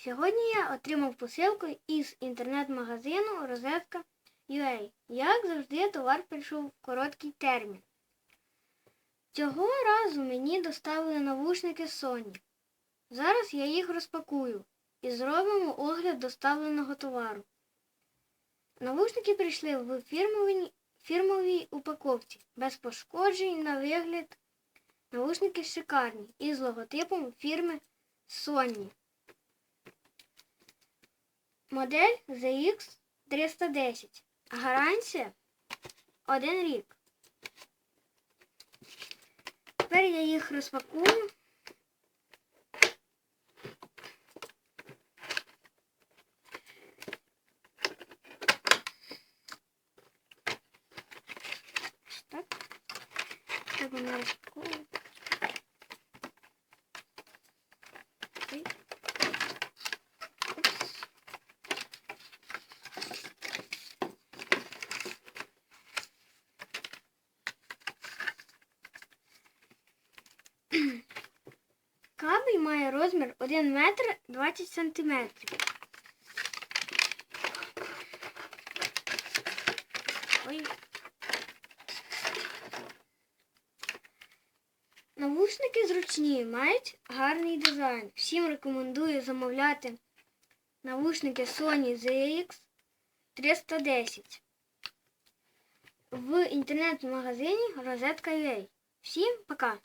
Сьогодні я отримав посилку із інтернет-магазину Розетка.ua. Як завжди, товар прийшов в короткий термін. Цього разу мені доставили навушники Sony. Зараз я їх розпакую і зробимо огляд доставленого товару. Навушники прийшли в фірмовій, фірмовій упаковці, без пошкоджень на вигляд. Навушники шикарні із логотипом фірми Sony. Модель ZX310. Гарантія 1 рік. Тепер я їх розпакую. Так. Так вони розпаковують. Кабель має розмір 1 метр 20 сантиметрів. Ой. Навушники зручні, мають гарний дизайн. Всім рекомендую замовляти навушники Sony ZX 310 в інтернет-магазині Розетка.ua. Всім пока!